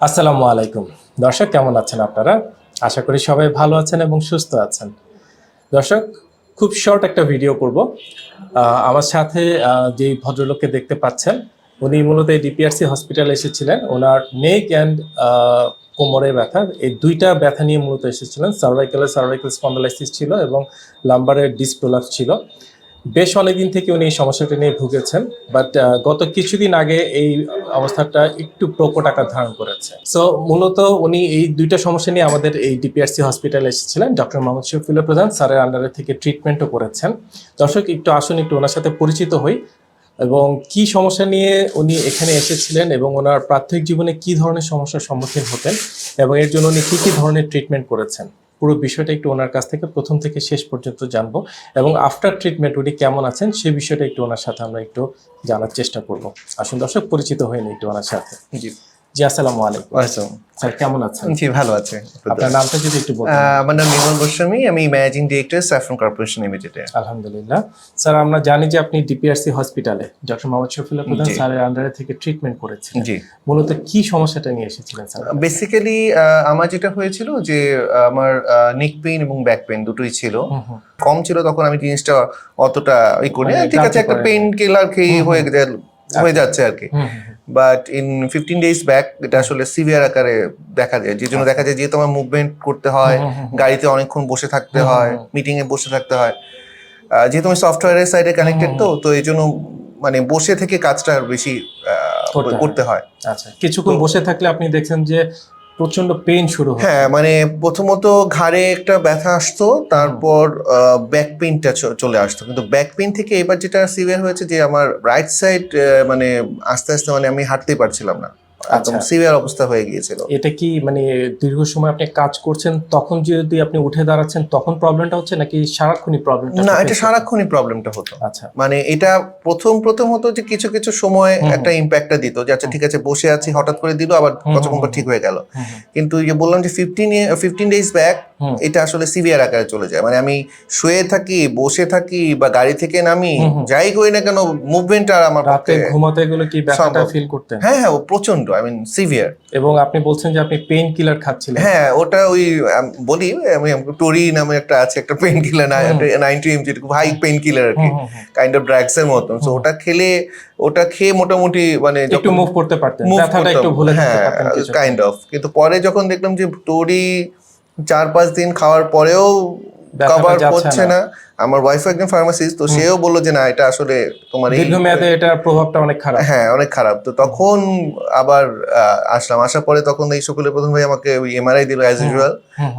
আসসালামু আলাইকুম। দর্শক, কেমন আছেন আপনারা? আশা করি সবাই ভালো আছেন এবং সুস্থ আছেন। দর্শক, খুব শর্ট একটা ভিডিও করব। আমার সাথে যেই ভদ্রলোককে দেখতে পাচ্ছেন, উনি মূলত ডিপিআরসি হসপিটালে এসেছিলেন। ওনার নেক অ্যান্ড কোমরে ব্যথা, এই দুইটা ব্যথা নিয়ে মূলত এসেছিলেন। সার্ভাইকালের সার্ভাইকাল স্পন্ডালাইসিস ছিল এবং লাম্বারের ডিসপ্রোলাপস ছিল। বেশ অনেকদিন থেকে উনি এই সমস্যাটা নিয়ে ভুগেছেন বাট গত কিছুদিন আগে এই অবস্থাটা একটু প্রকট আকার ধারণ করেছে। সো মূলত উনি এই দুইটা সমস্যা নিয়ে আমাদের এই ডিপিআরসি হসপিটালে এসেছিলেন ডক্টর মোহাম্মদ শফিউল্লাহ প্রধান, স্যারের আন্ডারে থেকে ট্রিটমেন্টও করেছেন। দর্শক, একটু আসুন, একটু ওনার সাথে পরিচিত হই, এবং কি সমস্যা নিয়ে উনি এখানে এসেছিলেন এবং ওনার প্রাথমিক জীবনে কি ধরনের সমস্যার সম্মুখীন হতেন, এবং এর জন্য উনি কী কী ধরনের ট্রিটমেন্ট করেছেন। পুরো বিষয়টা একটু ওনার কাছ থেকে প্রথম থেকে শেষ পর্যন্ত জানব এবং আফটার ট্রিটমেন্ট উনি কেমন আছেন সে বিষয়টা একটু ওনার সাথে আমরা একটু জানার চেষ্টা করব। আসুন দর্শক, পরিচিত হয়ে নিই একটু ওনার সাথে। জি। জি আসসালামু আলাইকুম। আসসালাম স্যার কেমন আছেন? জি ভালো আছে আপনার নামটা যদি একটু বলতেন। আমার নাম নির্মল গোস্বামী আমি ম্যানেজিং ডিরেক্টর স্যাফরন কর্পোরেশন লিমিটেডে আলহামদুলিল্লাহ। স্যার আমরা জানি যে আপনি ডিপিআরসি হসপিটালে ডক্টর মোহাম্মদ শফিউল্লাহ প্রধান স্যারের আন্ডারে থেকে ট্রিটমেন্ট করেছেন জি। মূলত কি সমস্যাটা নিয়ে এসেছিলেন স্যার? বেসিক্যালি আমার যেটা হয়েছিল যে আমার নেক পেইন এবং ব্যাক পেইন দুটোই ছিল। কম ছিল তখন আমি জিনিসটা অতটা ই করি মানে ঠিক আছে একটা। পেইন কিলার খেয়ে হয়ে হয়ে যাচ্ছে আর কি। But in fifteen days back এটা আসলে সিভিয়ার আকারে দেখা যায় যে জন্য দেখা যায় যেহেতু আমার মুভমেন্ট করতে হয়। গাড়িতে অনেকক্ষণ বসে থাকতে হয় হুম, হুম। মিটিং এ বসে থাকতে হয় যেহেতু আমি সফটওয়্যারের সাইডে কানেক্টেড তো তো এই জন্য মানে বসে থেকে কাজটা বেশি করতে হয়। আচ্ছা কিছুক্ষণ বসে থাকলে আপনি দেখছেন যে প্রচণ্ড পেন শুরু হয়। হ্যাঁ মানে প্রথমত ঘাড়ে একটা ব্যথা আসতো, তারপর ব্যাক পেনটা চলে আসতো। কিন্তু ব্যাক পেন থেকে এবার যেটা সিভিয়ার হয়েছে যে আমার রাইট সাইড মানে আস্তে আস্তে মানে আমি হাঁটতেই পারছিলাম না। একদম আচ্ছা। সিভিয়ার অবস্থা হয়ে গিয়েছিল। এটা কি মানে দীর্ঘ সময় আপনি কাজ করছেন তখন যদি আপনি উঠে দাঁড়াচ্ছেন তখন প্রবলেমটা হচ্ছে নাকি সারাক্ষণই প্রবলেমটা না এটা সারাক্ষণই প্রবলেমটা হতো। আচ্ছা। মানে এটা প্রথম প্রথম হতো যে কিছু কিছু সময়। একটা ইম্প্যাক্টটা দিত যে আচ্ছা ঠিক আছে বসে আছি হঠাৎ করে দিল আবার কতক্ষণ ঠিক হয়ে গেল। কিন্তু যে বললাম যে ফিফটিন ফিফটিন ডেজ ব্যাক। এটা আসলে সিভিয়ার আকারে চলে যায়। মানে আমি শুয়ে থাকি বসে থাকি বা গাড়ি থেকে নামি। যাই করি না কেন মুভমেন্ট আর আমার রাতে ঘুমাতে গেলে কি ব্যথাটা ফিল করতেন? হ্যাঁ হ্যাঁ ও প্রচণ্ড আই মিন সিভিয়ার এবং আপনি বলছেন যে আপনি পেইন কিলার খাচ্ছিলেন। হ্যাঁ ওটা ওই বলি আমি টোরি নামে একটা আছে একটা পেন কিলার হুম। নাইনটি এমজি খুব হাই পেন কিলার আর কি। কাইন্ড অফ ড্রাগস এর মতন। সো ওটা খেলে ওটা খেয়ে মোটামুটি মানে একটু মুভ করতে পারতেন। ব্যথাটা একটু ভুলে যেতে হ্যাঁ কাইন্ড অফ কিন্তু পরে যখন দেখলাম যে টোরি চার পাঁচ দিন খাওয়ার পরেও কভার করছে না। আমার ওয়াইফ একজন ফার্মাসিস্ট তো সেও বলল যে না এটা আসলে তোমার দীর্ঘমেয়াদে এটার প্রভাবটা অনেক খারাপ হ্যাঁ অনেক খারাপ তো তখন আবার আসলাম আসার পরে তখন এই সকলে প্রথম ভাই আমাকে ওই এমআরআই দিল অ্যাজ। ইউজুয়াল।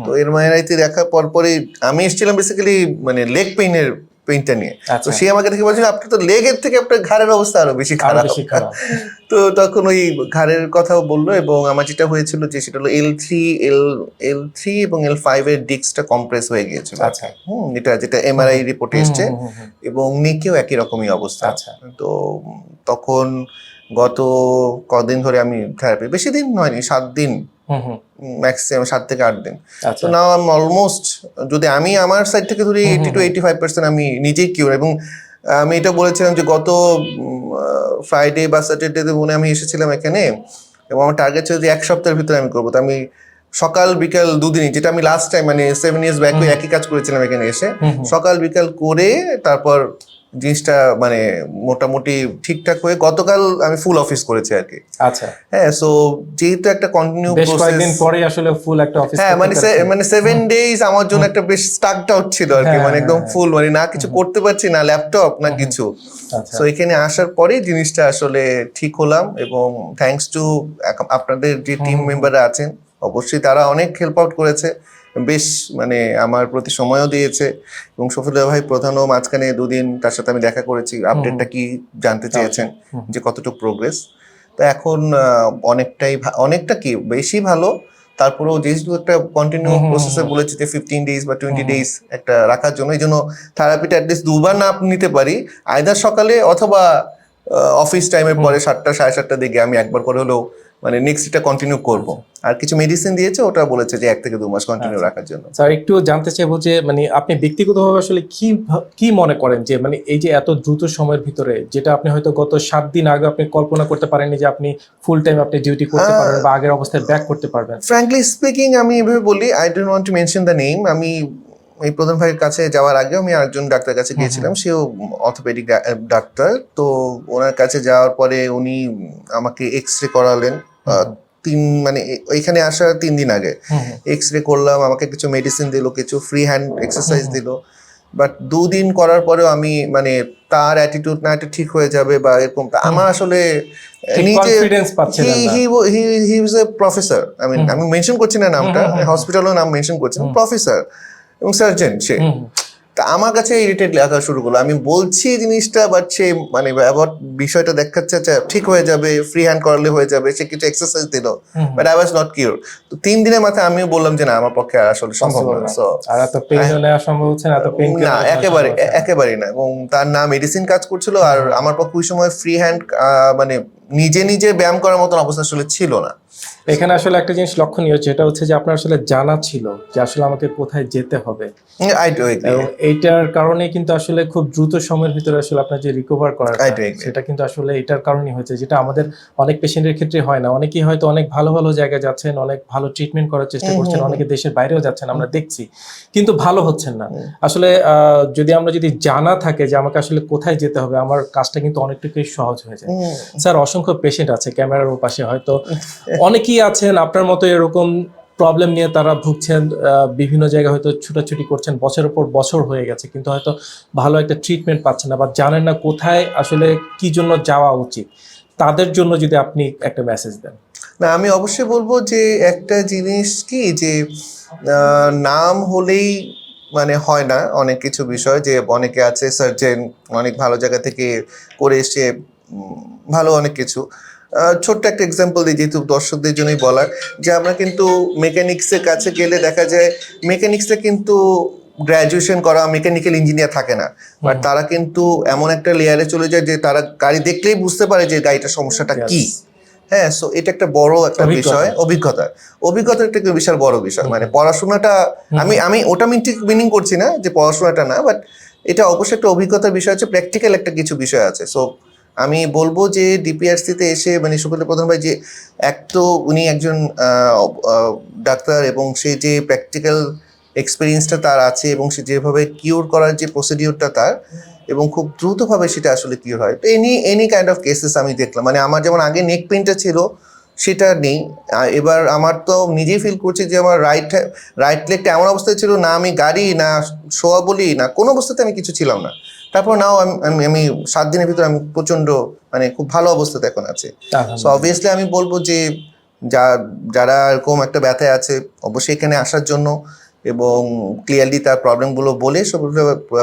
তো এমআরআই তে দেখার পর পরে আমি এসেছিলাম বেসিক্যালি মানে লেগ পেইনের পেইনটা নিয়ে। তো আচ্ছা সে আমাকে দেখে বলছিল আপনার তো লেগের থেকে আপনার ঘাড়ের অবস্থা আরও বেশি খারাপ। তো তখন ওই ঘাড়ের কথাও বলল এবং আমার যেটা হয়েছিল যে সেটা হলো L three L L three এবং এল ফাইভ এর ডিস্কটা কমপ্রেস হয়ে গিয়েছিল। আচ্ছা। হুম এটা যেটা এমআরআই রিপোর্টে এসছে। এবং নেকেও একই রকমই অবস্থা। আচ্ছা। তো তখন গত কদিন ধরে আমি থেরাপি বেশি দিন হয়নি সাত দিন। ম্যাক্সিমাম সাত থেকে আট দিন তো নাও আমি অলমোস্ট যদি আমি আমার সাইড থেকে ধরি eighty two. Eighty five percent আমি নিজেই কিউর এবং আমি এটা বলেছিলাম যে গত ফ্রাইডে বা স্যাটারডে মনে আমি এসেছিলাম এখানে এবং আমার টার্গেট ছিল যে এক সপ্তাহের ভিতরে আমি করব তো আমি সকাল বিকাল দুদিনই যেটা আমি লাস্ট টাইম মানে সেভেন ইয়ার্স ব্যাক। একই কাজ করেছিলাম এখানে এসে। সকাল বিকাল করে তারপর জিনিসটা মানে মোটামুটি ঠিকঠাক হয়ে গতকাল আমি ফুল অফিস করেছি আর কি। আচ্ছা। হ্যাঁ সো যেহেতু একটা কন্টিনিউ বেশ কয়েকদিন পরে আসলে ফুল একটা অফিস হ্যাঁ মানে মানে সেভেন ডেজ আমার জন্য একটা বেশ স্টাকড আউট ছিল আর কি হ্যাঁ, মানে একদম হ্যাঁ, ফুল মানে না কিছু করতে পারছি না ল্যাপটপ না কিছু। আচ্ছা। তো এখানে আসার পরে জিনিসটা আসলে ঠিক হলাম এবং থ্যাঙ্কস টু আপনাদের যে টিম। মেম্বাররা আছেন অবশ্যই তারা অনেক হেল্প আউট করেছে। বেশ মানে আমার প্রতি সময়ও দিয়েছে এবং সফিদা ভাই প্রধানও মাঝখানে দুদিন তার সাথে আমি দেখা করেছি আপডেটটা কি জানতে চেয়েছেন যে কতটুকু প্রোগ্রেস তো এখন অনেকটাই অনেকটা কি বেশি ভালো তারপরেও যেহেতু একটা কন্টিনিউ প্রসেসে বলেছি যে ফিফটিন ডেজ বা টোয়েন্টি। ডেজ একটা রাখার জন্য এই জন্য থেরাপিটা অ্যাটলিস্ট দুবার না নিতে পারি। আয়দার সকালে অথবা অফিস টাইমের। পরে সাতটা সাড়ে সাতটার দিকে আমি একবার করে হলেও মানে নেক্সট এটা কন্টিনিউ করব। আর কিছু মেডিসিন দিয়েছে ওটা বলেছে যে এক থেকে দু মাস কন্টিনিউ আচ্ছা। রাখার জন্য। স্যার একটু জানতে চাইব যে মানে আপনি ব্যক্তিগতভাবে আসলে কি কি মনে করেন যে মানে এই যে এত দ্রুত সময়ের ভিতরে যেটা আপনি হয়তো গত সাত দিন আগে আপনি কল্পনা করতে পারেননি যে আপনি ফুল টাইম আপনি ডিউটি করতে পারবেন বা আগের অবস্থায় ব্যাক করতে পারবেন। ফ্র্যাঙ্কলি স্পিকিং আমি এভাবে বলি I don't want to mention the name আমি এই প্রধান ভাইয়ের কাছে যাওয়ার আগে আমি আরেকজন ডাক্তার কাছে গিয়েছিলাম সেও অর্থোপেডিক ডাক্তার। তো ওনার কাছে যাওয়ার পরে উনি আমাকে এক্স রে করালেন। তিন মানে এখানে আসার তিন দিন আগে। এক্স রে করলাম আমাকে কিছু মেডিসিন দিলো কিছু ফ্রি হ্যান্ড এক্সারসাইজ। দিল বাট দুদিন করার পরেও আমি মানে তার অ্যাটিটিউড না এটা ঠিক হয়ে যাবে বা এরকম আমার আসলে নিজে। হি ওয়াজ এ প্রফেসর আই মিন আমি মেনশন করছি না নামটা। হসপিটালও নাম মেনশন করছি প্রফেসর এবং সার্জন সে। তা আমার কাছে ইরিটেট লাগা শুরু করল। আমি বলছি জিনিসটা বাট সে মানে অ্যাবাউট বিষয়টা দেখাচ্ছে আচ্ছা ঠিক হয়ে যাবে ফ্রি হ্যান্ড করলে হয়ে যাবে সে কিছু এক্সারসাইজ দিল but I was not cure তো তিন দিনের মাথায় আমিও বললাম যে না আমার পক্ষে আর আসলে সম্ভব না। সো আর এত পেইন নেওয়া সম্ভব হচ্ছে না এত পেইন না একেবারে একেবারেই না। এবং তার না মেডিসিন কাজ করছিল আর আমার পক্ষে ওই সময় ফ্রি হ্যান্ড মানে নিজে নিজে ব্যায়াম করার মতন অবস্থা আসলে ছিল না। এখানে আসলে একটা জিনিস লক্ষণীয় যেটা হচ্ছে যে আপনার আসলে জানা ছিল যে আসলে আমাকে কোথায় যেতে হবে। এইটার কারণে কিন্তু আসলে খুব দ্রুত সময়ের ভিতরে আসলে আপনার যে রিকভার করা I do agree. সেটা কিন্তু আসলে এটার কারণেই হয়েছে যেটা আমাদের অনেক পেশেন্টের ক্ষেত্রে হয় না। অনেকেই হয়তো অনেক ভালো ভালো জায়গায় যাচ্ছেন অনেক ভালো ট্রিটমেন্ট করার চেষ্টা করছেন অনেকে দেশের বাইরেও যাচ্ছেন আমরা দেখছি। কিন্তু ভালো হচ্ছেন না। আসলে আহ, যদি আমরা যদি জানা থাকে যে আমাকে আসলে কোথায় যেতে হবে আমার কাজটা কিন্তু অনেকটুকুই সহজ হয়ে যায়। স্যার অসংখ্য পেশেন্ট আছে, ক্যামেরার পাশে হয়তো অনেকেই আছেন, আপনার মতো এরকম প্রবলেম নিয়ে তারা ভুগছেন বিভিন্ন জায়গায় হয়তো ছুটাছুটি করছেন, বছরের পর বছর হয়ে গেছে, কিন্তু হয়তো ভালো একটা ট্রিটমেন্ট পাচ্ছেন না বা জানেন না কোথায় আসলে কি জন্য যাওয়া উচিত। তাদের জন্য যদি আপনি একটা মেসেজ দেন। না, আমি অবশ্যই বলব যে একটা জিনিস কি যে নাম হলেই মানে হয় না অনেক কিছু বিষয়, যে অনেকে আছে সার্জেন অনেক ভালো জায়গা থেকে করে এসে ভালো অনেক কিছু। ছোট্ট একটা এক্সাম্পল দিই যেহেতু দর্শকদের জন্যই বলার যে আমরা কিন্তু মেকানিক্সের কাছে গেলে দেখা যায় মেকানিক্সে কিন্তু গ্র্যাজুয়েশন করা মেকানিক্যাল ইঞ্জিনিয়ার থাকে না। বাট তারা কিন্তু এমন একটা লেয়ারে চলে যায় যে তারা গাড়ি দেখলেই বুঝতে পারে যে গাড়িটার সমস্যাটা কি। হ্যাঁ সো এটা একটা বড় একটা বিষয় অভিজ্ঞতা। অভিজ্ঞতা একটা বিশাল বড় বিষয়। মানে পড়াশোনাটা আমি আমি ওটা ঠিক মিনিং করছি না যে পড়াশোনাটা না বাট এটা অবশ্যই একটা অভিজ্ঞতার বিষয় আছে প্র্যাকটিক্যাল একটা কিছু বিষয় আছে। সো আমি বলব যে ডিপিআরসিতে এসে মানে সুপেন্দ্র প্রধান ভাই যে এক তো উনি একজন ডাক্তার এবং সে যে প্র্যাকটিক্যাল এক্সপিরিয়েন্সটা তার আছে এবং সে যেভাবে কিওর করার যে প্রসিডিওরটা তার এবং খুব দ্রুতভাবে সেটা আসলে কিওর হয়। তো any any kind of cases আমি দেখলাম। মানে আমার যেমন আগে নেক পেনটা ছিল, সেটা নেই। এবার আমার তো নিজেই ফিল করছি যে আমার রাইট রাইট লেগটা এমন অবস্থায় ছিল, না আমি গাড়ি, না শোয়া বলি, না কোনো অবস্থাতে আমি কিছু ছিলাম না। তারপর নাও আমি আমি- সাত দিনের ভিতরে আমি প্রচণ্ড মানে খুব ভালো অবস্থাতে এখন আছি। সো অবভিয়াসলি আমি বলব যে যা যারা এরকম একটা ব্যথায় আছে অবশ্যই এখানে আসার জন্য এবং ক্লিয়ারলি তার প্রবলেমগুলো বলে সব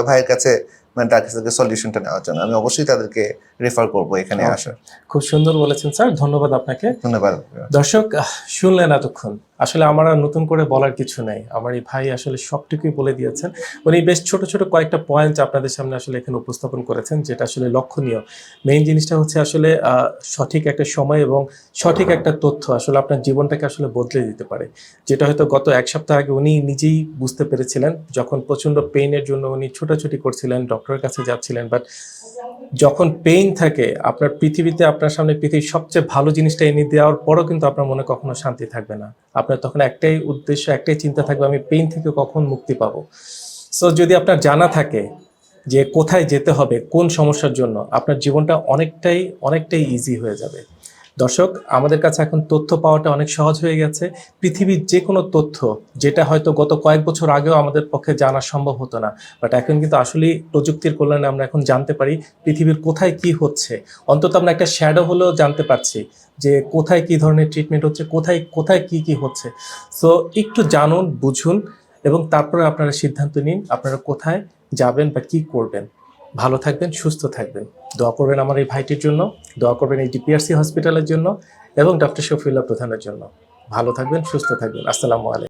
ভাইয়ের কাছে মানে তার কাছ থেকে সলিউশনটা নেওয়ার জন্য। আমি অবশ্যই তাদেরকে রেফার করব এখানে আসার। খুব সুন্দর বলেছেন স্যার ধন্যবাদ আপনাকে। ধন্যবাদ। দর্শক শুনলেন এতক্ষণ। আসলে আমার আর নতুন করে বলার কিছু নেই। আমার এই ভাই আসলে সবটুকুই বলে দিয়েছেন। উনি বেশ ছোট ছোট কয়েকটা পয়েন্ট আপনাদের সামনে আসলে এখানে উপস্থাপন করেছেন, যেটা আসলে লক্ষণীয়। মেইন জিনিসটা হচ্ছে আসলে সঠিক একটা সময় এবং সঠিক একটা তথ্য আসলে আপনার জীবনটাকে আসলে বদলে দিতে পারে। যেটা হয়তো গত এক সপ্তাহ আগে উনি নিজেই বুঝতে পেরেছিলেন, যখন প্রচণ্ড পেইনের জন্য উনি ছোটাছুটি করছিলেন ডক্টরের কাছে যাচ্ছিলেন বাট যখন পেইন থাকে, আপনার পৃথিবীতে আপনার সামনে পৃথিবীর সবচেয়ে ভালো জিনিসটা এনে দেওয়ার পরও কিন্তু আপনার মনে কখনো শান্তি থাকবে না। আপনার তখন একটাই উদ্দেশ্য, একটাই চিন্তা থাকবে, আমি পেইন থেকে কখন মুক্তি পাবো। সো যদি আপনার জানা থাকে যে কোথায় যেতে হবে, কোন সমস্যার জন্য, আপনার জীবনটা অনেকটাই অনেকটাই ইজি হয়ে যাবে। দর্শক, আমাদের কাছে এখন তথ্য পাওয়াটা অনেক সহজ হয়ে গেছে। পৃথিবীর যে কোনো তথ্য, যেটা হয়তো গত কয়েক বছর আগেও আমাদের পক্ষে জানা সম্ভব হতো না বাট এখন কিন্তু আসলেই প্রযুক্তির কল্যাণে আমরা এখন জানতে পারি পৃথিবীর কোথায় কি হচ্ছে। অন্তত আমরা একটা শ্যাডো হলেও জানতে পারছি যে কোথায় কি ধরনের ট্রিটমেন্ট হচ্ছে, কোথায় কোথায় কি কি হচ্ছে। সো একটু জানুন, বুঝুন এবং তারপরে আপনারা সিদ্ধান্ত নিন আপনারা কোথায় যাবেন বা কি করবেন। ভালো থাকবেন, সুস্থ থাকবেন। দোয়া করবেন আমার এই ভাইটির জন্য, দোয়া করবেন এই ডিপিআরসি হসপিটালের জন্য এবং ডক্টর শফিউল্লাহ প্রধানের জন্য। ভালো থাকবেন, সুস্থ থাকবেন। আসসালামু আলাইকুম।